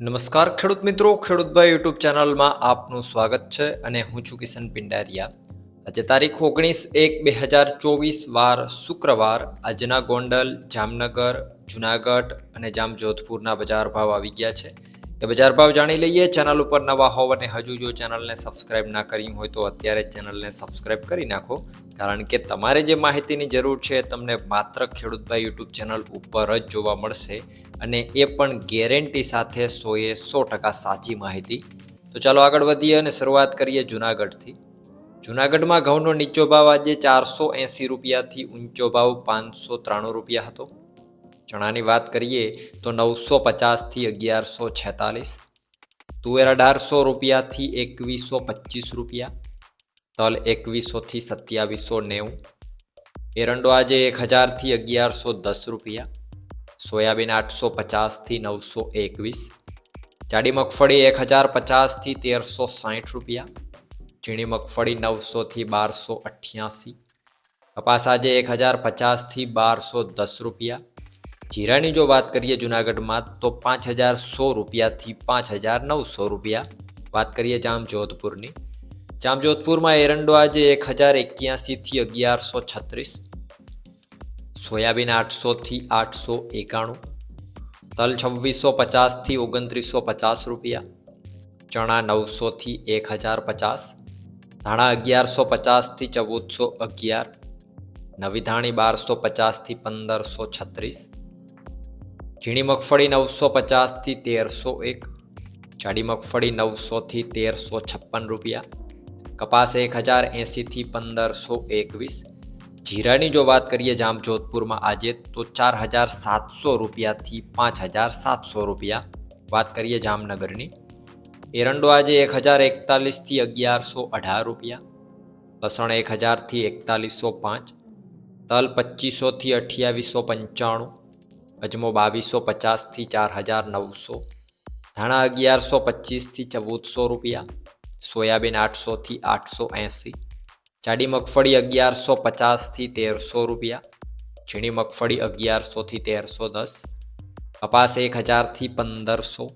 નમસ્કાર ખેડૂત મિત્રો ખેડૂતભાઈ યુટ્યુબ ચેનલમાં આપનું સ્વાગત છે અને હું છું કિશન પિંડારિયા. આજે તારીખ ઓગણીસ એક બે હજાર ચોવીસ, વાર શુક્રવાર. આજના ગોંડલ, જામનગર, જુનાગઢ અને જામજોધપુરના બજાર ભાવ આવી ગયા છે. એ બજાર ભાવ જાણી લઈએ. ચેનલ ઉપર નવા હોવ અને હજુ જો ચેનલને સબસ્ક્રાઇબ ના કરી હોય તો અત્યારે ચેનલને સબસ્ક્રાઇબ કરી નાખો. કારણ કે તમારે જે માહિતીની જરૂર છે તમને માત્ર ખેડૂતભાઈ યુટ્યુબ ચેનલ ઉપર જ જોવા મળશે અને એ પણ ગેરંટી સાથે સોએ સો ટકા સાચી માહિતી. તો ચાલો આગળ વધીએ અને શરૂઆત કરીએ જુનાગઢથી. જુનાગઢમાં ઘઉંનો નીચો ભાવ આજે ચારસો એંસી રૂપિયાથી ઊંચો ભાવ પાંચસો ત્રાણું રૂપિયા હતો. ચણાની વાત કરીએ તો નવસો પચાસથી અગિયારસો છેતાલીસ, તુવેર અઢારસો રૂપિયાથી એકવીસો પચીસ રૂપિયા, તલ એકવીસોથી સત્યાવીસો નેવું, એરંડો આજે એક હજારથી અગિયારસો દસ રૂપિયા, સોયાબીન આઠસો પચાસથી નવસો એકવીસ, જાડી મગફળી એક હજાર પચાસથી તેરસો સાઠ રૂપિયા, ઝીણી મગફળી નવસોથી બારસો અઠ્યાસી, કપાસ આજે એક હજાર પચાસથી બારસો દસ રૂપિયા જીરાની જો વાત કરીએ જુનાગઢમાં, તો પાંચ હજાર સો રૂપિયાથી પાંચ હજાર નવસો રૂપિયા વાત કરીએ જામજોધપુરની. જામજોધપુરમાં એરંડો આજે એક હજાર એક્યાસીથી અગિયારસો છત્રીસ, સોયાબીન આઠસોથી આઠસો એકાણું, તલ છવ્વીસો પચાસથી ઓગણત્રીસો પચાસ રૂપિયા, ચણા નવસોથી એક હજાર પચાસ, ધાણા અગિયારસો પચાસથી ચૌદસો અગિયાર, નવી ધાણી બારસો પચાસથી પંદરસો છત્રીસ ઝીણી મગફળી નવસો પચાસથી તેરસો એક, જાડી મગફળી નવસોથી તેરસો છપ્પન રૂપિયા, કપાસ એક હજાર એંસીથી પંદરસો એકવીસ. જીરાની જો વાત કરીએ જામ જોધપુરમાં આજે, તો ચાર હજાર સાતસો રૂપિયાથી પાંચ હજાર સાતસો રૂપિયા. વાત કરીએ જામનગરની. એરંડો આજે એક હજાર એકતાલીસથી અગિયારસો અઢાર રૂપિયા, લસણ એક હજારથી એકતાલીસો પાંચ, તલ પચીસોથી અઠ્યાવીસો પંચાણું અજમો બાવીસો પચાસથી ચાર હજાર નવસો. ધાણા અગિયારસો પચીસથી ચૌદસો રૂપિયા. સોયાબીન આઠસોથી આઠસો એંસી. જાડી મગફળી અગિયારસો પચાસથી તેરસો રૂપિયા. ઝીણી મગફળી અગિયારસોથી તેરસો દસ. કપાસ એક હજારથી પંદરસો.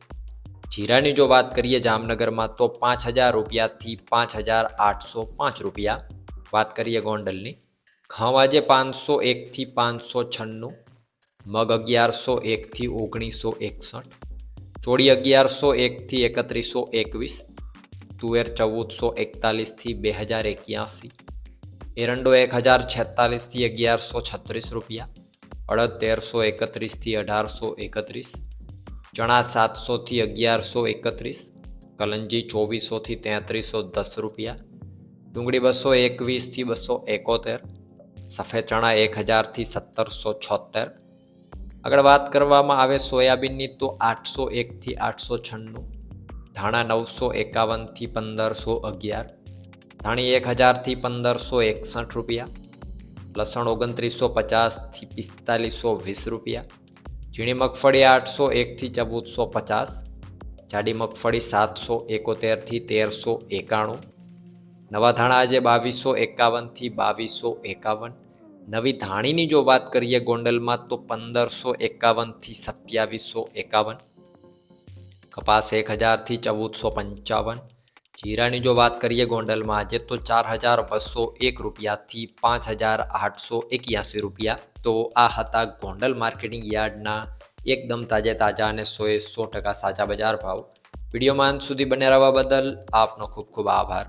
જીરાની જો વાત કરીએ જામનગરમાં તો પાંચ હજાર રૂપિયાથી પાંચ હજાર આઠસો પાંચ રૂપિયા. વાત કરીએ ગોંડલની. ઘઉં આજે પાંચસો એકથી પાંચસો છન્નું. મગ અગિયારસો એકથી ઓગણીસો એકસઠ, ચોળી અગિયારસો એકથી એકત્રીસો એકવીસ, તુવેર ચૌદસો એકતાલીસથી બે હજાર એક્યાસી, એરંડો એક હજાર છેતાલીસથી અગિયારસો છત્રીસ રૂપિયા, અડદ તેરસો એકત્રીસથી અઢારસો એકત્રીસ, ચણા સાતસોથી અગિયારસો એકત્રીસ, કલંજી ચોવીસોથી તેત્રીસો દસ રૂપિયા, ડુંગળી બસો એકવીસથી બસો એકોતેર, સફેદ ચણા એક હજારથી સત્તરસો છોતેર આગળ વાત કરવામાં આવે સોયાબીનની, તો આઠસો એકથી આઠસો છન્નું, ધાણા નવસો એકાવનથી પંદરસો અગિયાર, ધાણી એક હજારથી પંદરસો એકસઠ રૂપિયા, લસણ ઓગણત્રીસો પચાસથી પિસ્તાલીસો વીસ રૂપિયા, ઝીણી મગફળી આઠસો એકથી ચૌદસો પચાસ, જાડી મગફળી સાતસો એકોતેરથી તેરસો એકાણું, નવા ધાણા આજે બાવીસો એકાવનથી બાવીસો એકાવન નવી ધાણીની જો વાત કરીએ ગોંડલમાં, તો પંદરસો એકાવનથી સત્યાવીસો એકાવન. કપાસ એક હજારથી ચૌદસો પંચાવન. જીરાની જો વાત કરીએ ગોંડલમાં આજે, તો ચાર હજાર બસો એક રૂપિયાથી પાંચ હજાર આઠસો એક્યાસી રૂપિયા. તો આ હતા ગોંડલ માર્કેટિંગ યાર્ડના એકદમ તાજે તાજા અને સોએ સો ટકા સાચા બજાર ભાવ. વિડીયોમાં અંત સુધી બને રહેવા બદલ આપનો ખૂબ ખૂબ આભાર.